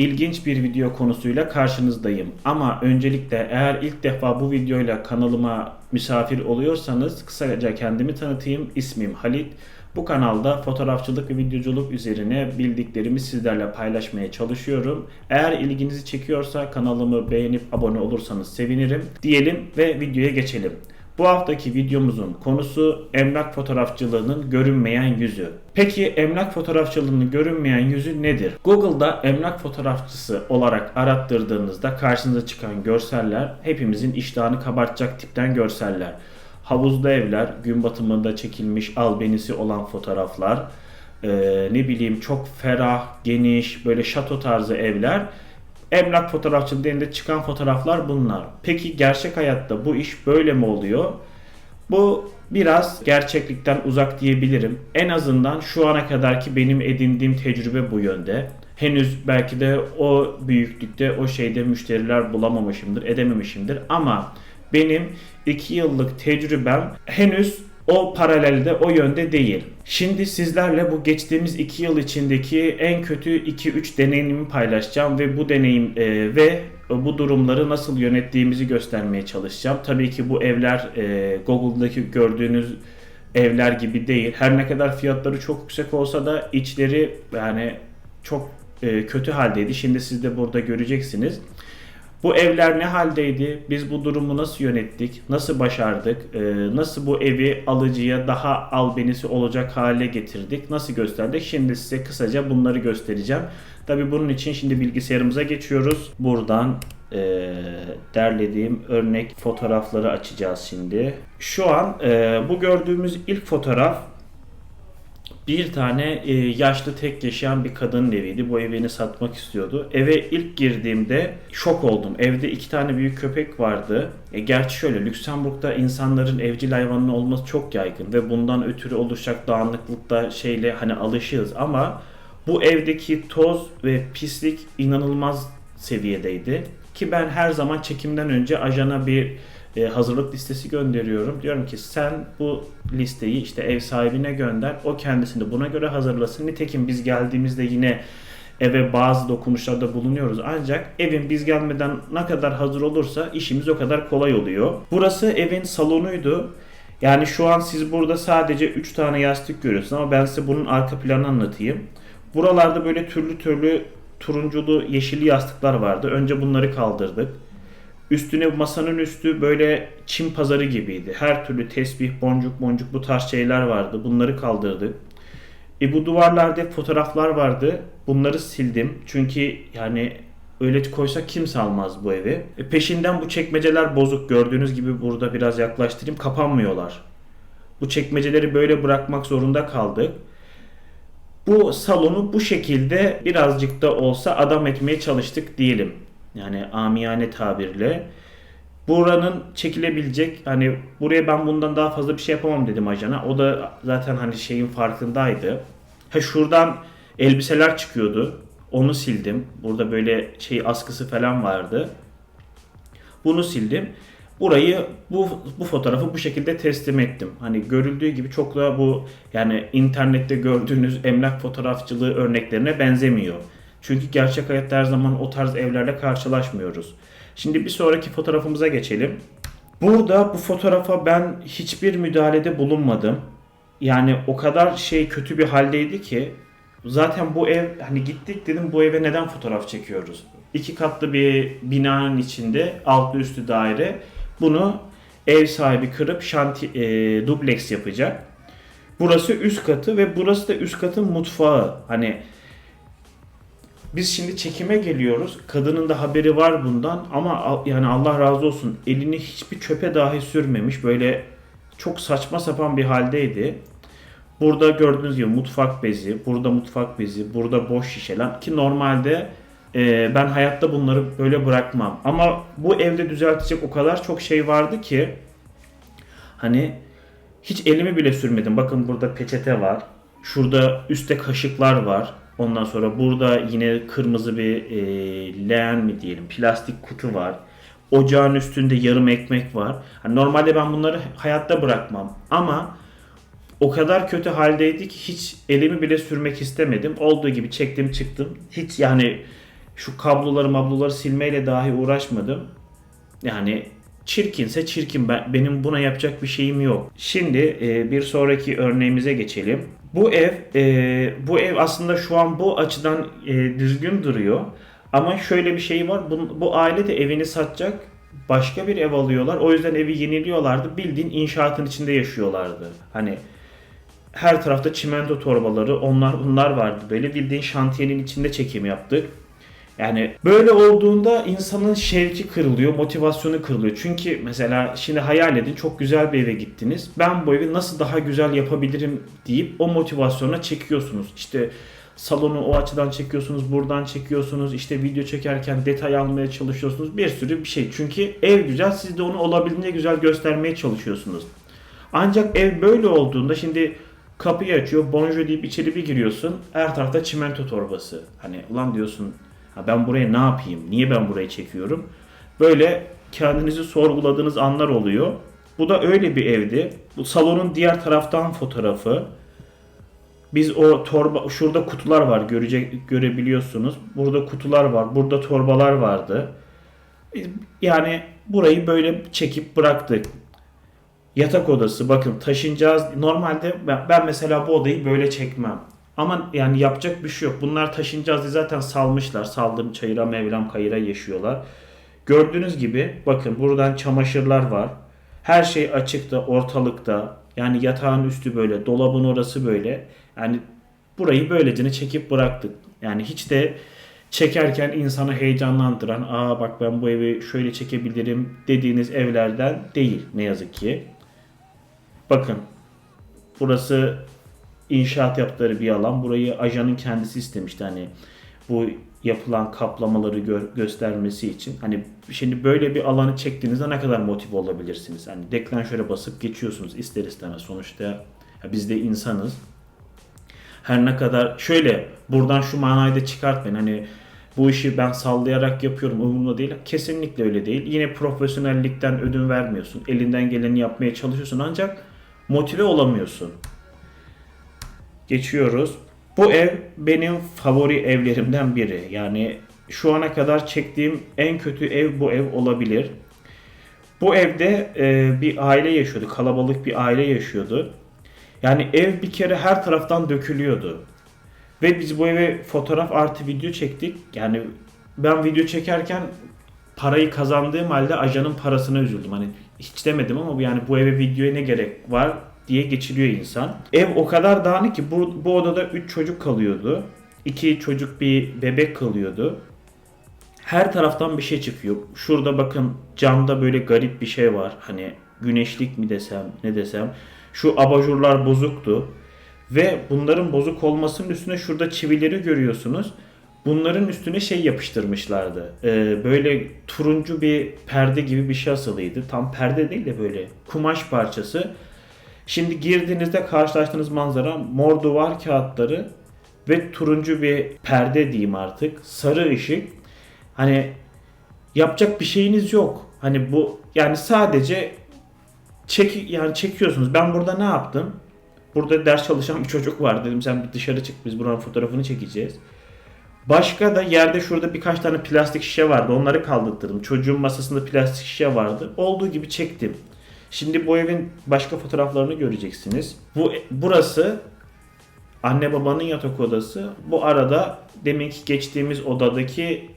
ilginç bir video konusuyla karşınızdayım. Ama öncelikle eğer ilk defa bu videoyla kanalıma misafir oluyorsanız kısaca kendimi tanıtayım. İsmim Halit. Bu kanalda fotoğrafçılık ve videoculuk üzerine bildiklerimi sizlerle paylaşmaya çalışıyorum. Eğer ilginizi çekiyorsa kanalımı beğenip abone olursanız sevinirim. Diyelim ve videoya geçelim. Bu haftaki videomuzun konusu emlak fotoğrafçılığının görünmeyen yüzü. Peki emlak fotoğrafçılığının görünmeyen yüzü nedir? Google'da emlak fotoğrafçısı olarak arattırdığınızda karşınıza çıkan görseller hepimizin iştahını kabartacak tipten görseller. Havuzlu evler, gün batımında çekilmiş albenisi olan fotoğraflar, eee, ne bileyim çok ferah, geniş, böyle şato tarzı evler Emlak fotoğrafçılığı denilde çıkan fotoğraflar bunlar. Peki gerçek hayatta bu iş böyle mi oluyor? Bu biraz gerçeklikten uzak diyebilirim. En azından şu ana kadarki benim edindiğim tecrübe bu yönde. Henüz belki de o büyüklükte o şeyde müşteriler bulamamışımdır, edememişimdir ama benim 2 yıllık tecrübem henüz o paralelde o yönde değil. Şimdi sizlerle bu geçtiğimiz 2 yıl içindeki en kötü 2-3 deneyimimi paylaşacağım ve bu deneyim e, ve bu durumları nasıl yönettiğimizi göstermeye çalışacağım. Tabii ki bu evler e, Google'daki gördüğünüz evler gibi değil. Her ne kadar fiyatları çok yüksek olsa da içleri yani çok e, kötü haldeydi. Şimdi siz de burada göreceksiniz. Bu evler ne haldeydi? Biz bu durumu nasıl yönettik? Nasıl başardık? Ee, nasıl bu evi alıcıya daha albenisi olacak hale getirdik? Nasıl gösterdik? Şimdi size kısaca bunları göstereceğim. Tabi bunun için şimdi bilgisayarımıza geçiyoruz. Buradan e, derlediğim örnek fotoğrafları açacağız şimdi. Şu an e, bu gördüğümüz ilk fotoğraf bir tane e, yaşlı tek yaşayan bir kadının eviydi. Bu evini satmak istiyordu. Eve ilk girdiğimde şok oldum. Evde iki tane büyük köpek vardı. E, gerçi şöyle Lüksemburg'da insanların evcil hayvanının olması çok yaygın ve bundan ötürü oluşacak dağınıklıkta şeyle hani alışığız ama bu evdeki toz ve pislik inanılmaz seviyedeydi. Ki ben her zaman çekimden önce ajana bir e, hazırlık listesi gönderiyorum. Diyorum ki sen bu listeyi işte ev sahibine gönder. O kendisini buna göre hazırlasın. Nitekim biz geldiğimizde yine eve bazı dokunuşlarda bulunuyoruz. Ancak evin biz gelmeden ne kadar hazır olursa işimiz o kadar kolay oluyor. Burası evin salonuydu. Yani şu an siz burada sadece 3 tane yastık görüyorsunuz ama ben size bunun arka planını anlatayım. Buralarda böyle türlü türlü turunculu yeşilli yastıklar vardı. Önce bunları kaldırdık. Üstüne masanın üstü böyle çim pazarı gibiydi. Her türlü tesbih, boncuk boncuk bu tarz şeyler vardı. Bunları kaldırdık. E bu duvarlarda fotoğraflar vardı. Bunları sildim. Çünkü yani öyle koysak kimse almaz bu evi. E peşinden bu çekmeceler bozuk. Gördüğünüz gibi burada biraz yaklaştırayım. Kapanmıyorlar. Bu çekmeceleri böyle bırakmak zorunda kaldık. Bu salonu bu şekilde birazcık da olsa adam etmeye çalıştık diyelim. Yani amiyane tabirle. Buranın çekilebilecek hani buraya ben bundan daha fazla bir şey yapamam dedim ajana. O da zaten hani şeyin farkındaydı. Ha şuradan elbiseler çıkıyordu. Onu sildim. Burada böyle şey askısı falan vardı. Bunu sildim. Burayı bu bu fotoğrafı bu şekilde teslim ettim. Hani görüldüğü gibi çok da bu yani internette gördüğünüz emlak fotoğrafçılığı örneklerine benzemiyor. Çünkü gerçek hayatta her zaman o tarz evlerle karşılaşmıyoruz. Şimdi bir sonraki fotoğrafımıza geçelim. Burada bu fotoğrafa ben hiçbir müdahalede bulunmadım. Yani o kadar şey kötü bir haldeydi ki zaten bu ev hani gittik dedim bu eve neden fotoğraf çekiyoruz? İki katlı bir binanın içinde altlı üstü daire. Bunu ev sahibi kırıp şanti e, dubleks yapacak. Burası üst katı ve burası da üst katın mutfağı. Hani biz şimdi çekime geliyoruz. Kadının da haberi var bundan ama yani Allah razı olsun elini hiçbir çöpe dahi sürmemiş. Böyle çok saçma sapan bir haldeydi. Burada gördüğünüz gibi mutfak bezi, burada mutfak bezi, burada boş şişeler ki normalde e, ben hayatta bunları böyle bırakmam. Ama bu evde düzeltecek o kadar çok şey vardı ki hani hiç elimi bile sürmedim. Bakın burada peçete var. Şurada üstte kaşıklar var. Ondan sonra burada yine kırmızı bir e, leğen mi diyelim plastik kutu var. Ocağın üstünde yarım ekmek var. Yani normalde ben bunları hayatta bırakmam. Ama o kadar kötü haldeydi ki hiç elimi bile sürmek istemedim. Olduğu gibi çektim çıktım. Hiç yani Şu kabloları mabloları silmeyle dahi uğraşmadım. Yani çirkinse çirkin. Ben, benim buna yapacak bir şeyim yok. Şimdi e, bir sonraki örneğimize geçelim. Bu ev e, bu ev aslında şu an bu açıdan e, düzgün duruyor. Ama şöyle bir şey var. Bu, bu aile de evini satacak. Başka bir ev alıyorlar. O yüzden evi yeniliyorlardı. Bildiğin inşaatın içinde yaşıyorlardı. Hani her tarafta çimento torbaları onlar bunlar vardı. Böyle bildiğin şantiyenin içinde çekim yaptık. Yani böyle olduğunda insanın şevki kırılıyor, motivasyonu kırılıyor. Çünkü mesela şimdi hayal edin çok güzel bir eve gittiniz. Ben bu evi nasıl daha güzel yapabilirim deyip o motivasyona çekiyorsunuz. İşte salonu o açıdan çekiyorsunuz, buradan çekiyorsunuz. İşte video çekerken detay almaya çalışıyorsunuz. Bir sürü bir şey. Çünkü ev güzel, siz de onu olabildiğince güzel göstermeye çalışıyorsunuz. Ancak ev böyle olduğunda şimdi kapıyı açıyor, bonjour deyip içeri bir giriyorsun. Her tarafta çimento torbası. Hani ulan diyorsun Ha ben buraya ne yapayım? Niye ben burayı çekiyorum? Böyle kendinizi sorguladığınız anlar oluyor. Bu da öyle bir evdi. Bu salonun diğer taraftan fotoğrafı. Biz o torba şurada kutular var görecek görebiliyorsunuz. Burada kutular var. Burada torbalar vardı. Yani burayı böyle çekip bıraktık. Yatak odası bakın taşınacağız. Normalde ben, ben mesela bu odayı böyle çekmem. Ama yani yapacak bir şey yok. Bunlar taşınacağız diye zaten salmışlar. Saldım çayıra mevlam kayıra yaşıyorlar. Gördüğünüz gibi bakın buradan çamaşırlar var. Her şey açıkta, ortalıkta. Yani yatağın üstü böyle, dolabın orası böyle. Yani burayı böylecene çekip bıraktık. Yani hiç de çekerken insanı heyecanlandıran, aa bak ben bu evi şöyle çekebilirim dediğiniz evlerden değil ne yazık ki. Bakın burası inşaat yaptıkları bir alan. Burayı ajanın kendisi istemişti hani bu yapılan kaplamaları gö- göstermesi için. Hani şimdi böyle bir alanı çektiğinizde ne kadar motive olabilirsiniz? Hani deklanşöre basıp geçiyorsunuz ister istemez. Sonuçta ya biz de insanız. Her ne kadar şöyle buradan şu manayı da çıkartmayın. Hani bu işi ben sallayarak yapıyorum umurumda değil. Kesinlikle öyle değil. Yine profesyonellikten ödün vermiyorsun. Elinden geleni yapmaya çalışıyorsun ancak motive olamıyorsun. Geçiyoruz. Bu ev benim favori evlerimden biri. Yani şu ana kadar çektiğim en kötü ev bu ev olabilir. Bu evde e, bir aile yaşıyordu. Kalabalık bir aile yaşıyordu. Yani ev bir kere her taraftan dökülüyordu. Ve biz bu eve fotoğraf artı video çektik. Yani ben video çekerken parayı kazandığım halde ajanın parasına üzüldüm. Hani hiç demedim ama yani bu eve videoya ne gerek var diye geçiriyor insan. Ev o kadar dağınık ki bu, bu odada 3 çocuk kalıyordu. 2 çocuk bir bebek kalıyordu. Her taraftan bir şey çıkıyor. Şurada bakın camda böyle garip bir şey var. Hani güneşlik mi desem ne desem. Şu abajurlar bozuktu. Ve bunların bozuk olmasının üstüne şurada çivileri görüyorsunuz. Bunların üstüne şey yapıştırmışlardı. Ee, böyle turuncu bir perde gibi bir şey asılıydı. Tam perde değil de böyle kumaş parçası. Şimdi girdiğinizde karşılaştığınız manzara mor duvar kağıtları ve turuncu bir perde diyeyim artık. Sarı ışık. Hani yapacak bir şeyiniz yok. Hani bu yani sadece çek yani çekiyorsunuz. Ben burada ne yaptım? Burada ders çalışan bir çocuk var dedim sen bir dışarı çık biz buranın fotoğrafını çekeceğiz. Başka da yerde şurada birkaç tane plastik şişe vardı. Onları kaldırdım. Çocuğun masasında plastik şişe vardı. Olduğu gibi çektim. Şimdi bu evin başka fotoğraflarını göreceksiniz. Bu burası anne babanın yatak odası. Bu arada deminki geçtiğimiz odadaki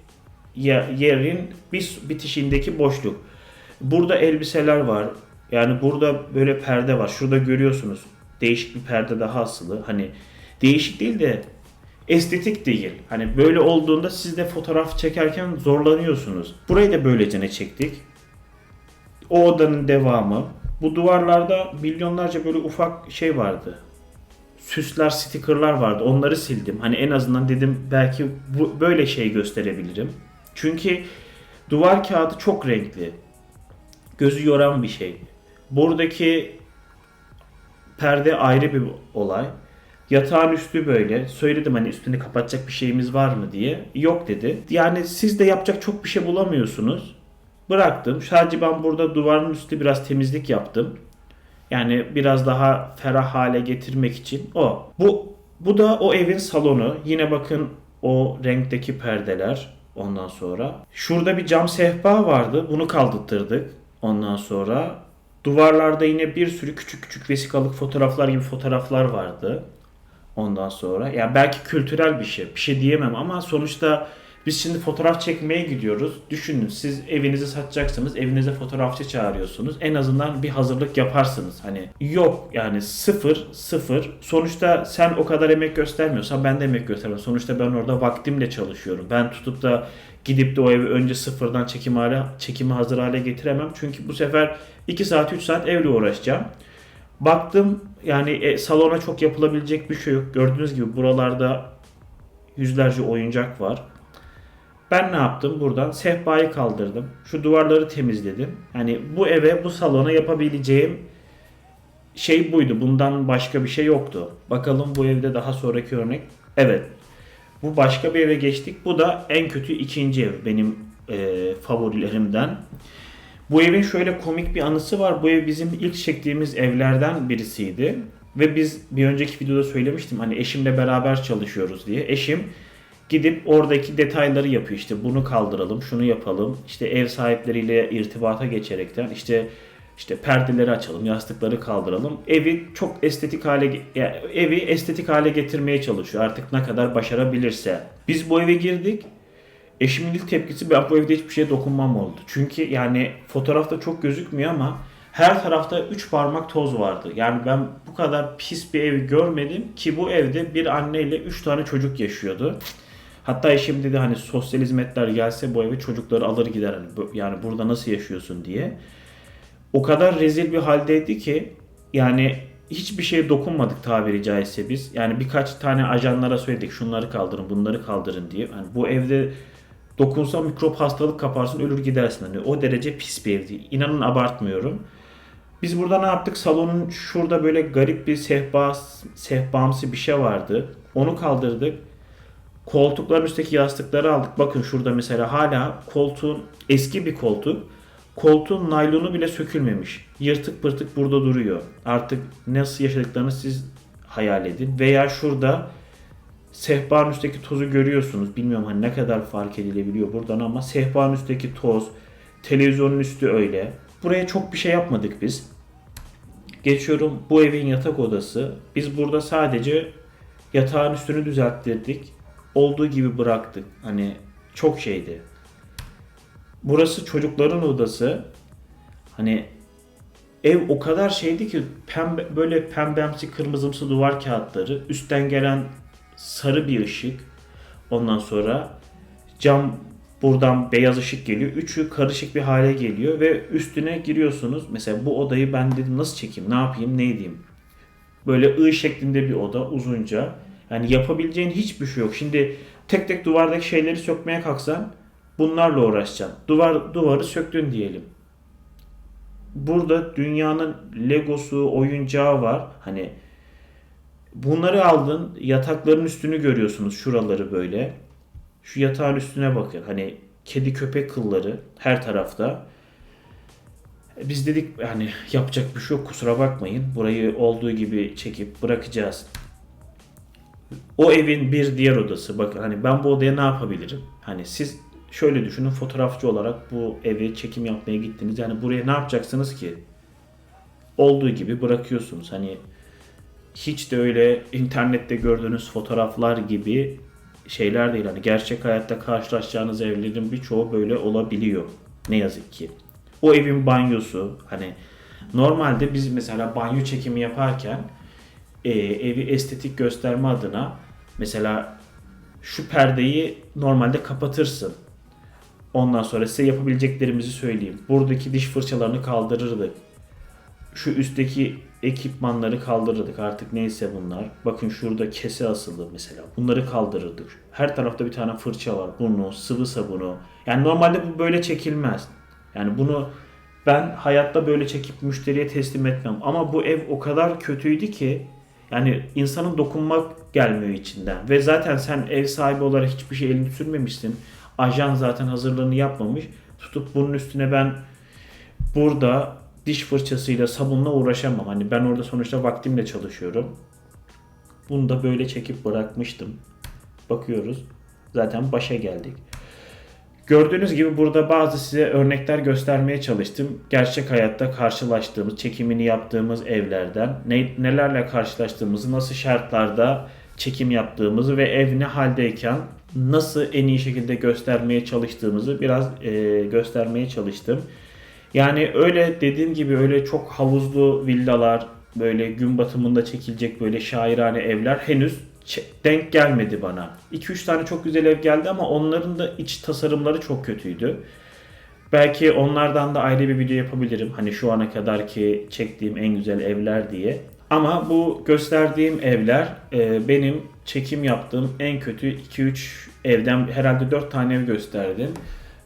yerin bir bitişindeki boşluk. Burada elbiseler var. Yani burada böyle perde var. Şurada görüyorsunuz. Değişik bir perde daha asılı. Hani değişik değil de estetik değil. Hani böyle olduğunda siz de fotoğraf çekerken zorlanıyorsunuz. Burayı da böylece çektik. O odanın devamı. Bu duvarlarda milyonlarca böyle ufak şey vardı. Süsler, stikerler vardı. Onları sildim. Hani en azından dedim belki bu, böyle şey gösterebilirim. Çünkü duvar kağıdı çok renkli. Gözü yoran bir şey. Buradaki perde ayrı bir olay. Yatağın üstü böyle. Söyledim hani üstünü kapatacak bir şeyimiz var mı diye. Yok dedi. Yani siz de yapacak çok bir şey bulamıyorsunuz. Bıraktım. Sadece ben burada duvarın üstü biraz temizlik yaptım. Yani biraz daha ferah hale getirmek için o. Bu bu da o evin salonu. Yine bakın o renkteki perdeler. ondan sonra. Şurada bir cam sehpa vardı. Bunu kaldırtırdık ondan sonra. Duvarlarda yine bir sürü küçük küçük vesikalık fotoğraflar gibi fotoğraflar vardı. Ondan sonra ya belki kültürel bir şey. Bir şey diyemem ama sonuçta biz şimdi fotoğraf çekmeye gidiyoruz. Düşünün siz evinizi satacaksınız. Evinize fotoğrafçı çağırıyorsunuz. En azından bir hazırlık yaparsınız. Hani yok yani sıfır sıfır. Sonuçta sen o kadar emek göstermiyorsan ben de emek göstermem. Sonuçta ben orada vaktimle çalışıyorum. Ben tutup da gidip de o evi önce sıfırdan çekim hale, çekimi hazır hale getiremem. Çünkü bu sefer 2 saat 3 saat evle uğraşacağım. Baktım yani e, salona çok yapılabilecek bir şey yok. Gördüğünüz gibi buralarda yüzlerce oyuncak var. Ben ne yaptım buradan? Sehpayı kaldırdım. Şu duvarları temizledim. Hani bu eve, bu salona yapabileceğim şey buydu. Bundan başka bir şey yoktu. Bakalım bu evde daha sonraki örnek. Evet. Bu başka bir eve geçtik. Bu da en kötü ikinci ev benim e, favorilerimden. Bu evin şöyle komik bir anısı var. Bu ev bizim ilk çektiğimiz evlerden birisiydi. Ve biz bir önceki videoda söylemiştim hani eşimle beraber çalışıyoruz diye. Eşim gidip oradaki detayları yapıyor işte bunu kaldıralım, şunu yapalım. İşte ev sahipleriyle irtibata geçerekten işte işte perdeleri açalım, yastıkları kaldıralım. Evi çok estetik hale yani evi estetik hale getirmeye çalışıyor artık ne kadar başarabilirse. Biz bu eve girdik. Eşimin ilk tepkisi ben bu evde hiçbir şeye dokunmam oldu. Çünkü yani fotoğrafta çok gözükmüyor ama her tarafta 3 parmak toz vardı. Yani ben bu kadar pis bir ev görmedim ki bu evde bir anneyle 3 tane çocuk yaşıyordu. Hatta eşim dedi hani sosyal hizmetler gelse bu eve çocukları alır gider. Hani yani burada nasıl yaşıyorsun diye. O kadar rezil bir haldeydi ki yani hiçbir şeye dokunmadık tabiri caizse biz. Yani birkaç tane ajanlara söyledik şunları kaldırın bunları kaldırın diye. Yani bu evde dokunsa mikrop hastalık kaparsın ölür gidersin. Hani o derece pis bir evdi. İnanın abartmıyorum. Biz burada ne yaptık? Salonun şurada böyle garip bir sehpa, sehpamsı bir şey vardı. Onu kaldırdık. Koltukların üstteki yastıkları aldık. Bakın şurada mesela hala koltuğun eski bir koltuk. Koltuğun naylonu bile sökülmemiş. Yırtık pırtık burada duruyor. Artık nasıl yaşadıklarını siz hayal edin. Veya şurada sehpanın üstteki tozu görüyorsunuz. Bilmiyorum hani ne kadar fark edilebiliyor buradan ama sehpanın üstteki toz, televizyonun üstü öyle. Buraya çok bir şey yapmadık biz. Geçiyorum bu evin yatak odası. Biz burada sadece yatağın üstünü düzelttirdik. Olduğu gibi bıraktık. Hani çok şeydi. Burası çocukların odası. Hani ev o kadar şeydi ki pembe böyle pembemsi kırmızımsı duvar kağıtları, üstten gelen sarı bir ışık. Ondan sonra cam buradan beyaz ışık geliyor. Üçü karışık bir hale geliyor ve üstüne giriyorsunuz. Mesela bu odayı ben dedim nasıl çekeyim, ne yapayım, ne edeyim. Böyle I şeklinde bir oda uzunca. Yani yapabileceğin hiçbir şey yok. Şimdi tek tek duvardaki şeyleri sökmeye kalksan bunlarla uğraşacaksın. Duvar duvarı söktün diyelim. Burada dünyanın legosu, oyuncağı var. Hani bunları aldın, yatakların üstünü görüyorsunuz şuraları böyle. Şu yatağın üstüne bakın. Hani kedi köpek kılları her tarafta. Biz dedik yani yapacak bir şey yok kusura bakmayın. Burayı olduğu gibi çekip bırakacağız. O evin bir diğer odası. Bakın hani ben bu odaya ne yapabilirim? Hani siz şöyle düşünün fotoğrafçı olarak bu evi çekim yapmaya gittiniz. Yani buraya ne yapacaksınız ki? Olduğu gibi bırakıyorsunuz. Hani hiç de öyle internette gördüğünüz fotoğraflar gibi şeyler değil. Hani gerçek hayatta karşılaşacağınız evlerin birçoğu böyle olabiliyor. Ne yazık ki. O evin banyosu hani normalde biz mesela banyo çekimi yaparken e, evi estetik gösterme adına mesela şu perdeyi normalde kapatırsın. Ondan sonra size yapabileceklerimizi söyleyeyim. Buradaki diş fırçalarını kaldırırdık. Şu üstteki ekipmanları kaldırırdık artık neyse bunlar. Bakın şurada kese asılı mesela. Bunları kaldırırdık. Her tarafta bir tane fırça var. Bunu, sıvı sabunu. Yani normalde bu böyle çekilmez. Yani bunu ben hayatta böyle çekip müşteriye teslim etmem. Ama bu ev o kadar kötüydü ki yani insanın dokunmak gelmiyor içinden. Ve zaten sen ev sahibi olarak hiçbir şey elini sürmemişsin. Ajan zaten hazırlığını yapmamış. Tutup bunun üstüne ben burada diş fırçasıyla sabunla uğraşamam. Hani ben orada sonuçta vaktimle çalışıyorum. Bunu da böyle çekip bırakmıştım. Bakıyoruz. Zaten başa geldik. Gördüğünüz gibi burada bazı size örnekler göstermeye çalıştım. Gerçek hayatta karşılaştığımız, çekimini yaptığımız evlerden, ne, nelerle karşılaştığımızı, nasıl şartlarda çekim yaptığımızı ve ev ne haldeyken nasıl en iyi şekilde göstermeye çalıştığımızı biraz e, göstermeye çalıştım. Yani öyle dediğim gibi öyle çok havuzlu villalar, böyle gün batımında çekilecek böyle şairane evler henüz denk gelmedi bana. 2-3 tane çok güzel ev geldi ama onların da iç tasarımları çok kötüydü. Belki onlardan da ayrı bir video yapabilirim. Hani şu ana kadar ki çektiğim en güzel evler diye. Ama bu gösterdiğim evler e, benim çekim yaptığım en kötü 2-3 evden herhalde 4 tane ev gösterdim.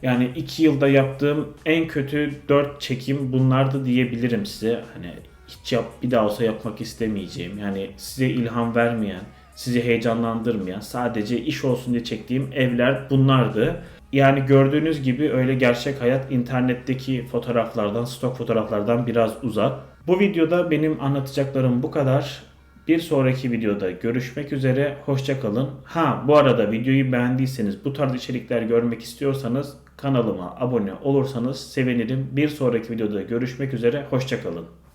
Yani 2 yılda yaptığım en kötü 4 çekim bunlardı diyebilirim size. Hani hiç yap bir daha olsa yapmak istemeyeceğim. Yani size ilham vermeyen, sizi heyecanlandırmayan, sadece iş olsun diye çektiğim evler bunlardı. Yani gördüğünüz gibi öyle gerçek hayat internetteki fotoğraflardan, stok fotoğraflardan biraz uzak. Bu videoda benim anlatacaklarım bu kadar. Bir sonraki videoda görüşmek üzere. Hoşça kalın. Ha bu arada videoyu beğendiyseniz bu tarz içerikler görmek istiyorsanız kanalıma abone olursanız sevinirim. Bir sonraki videoda görüşmek üzere. Hoşça kalın.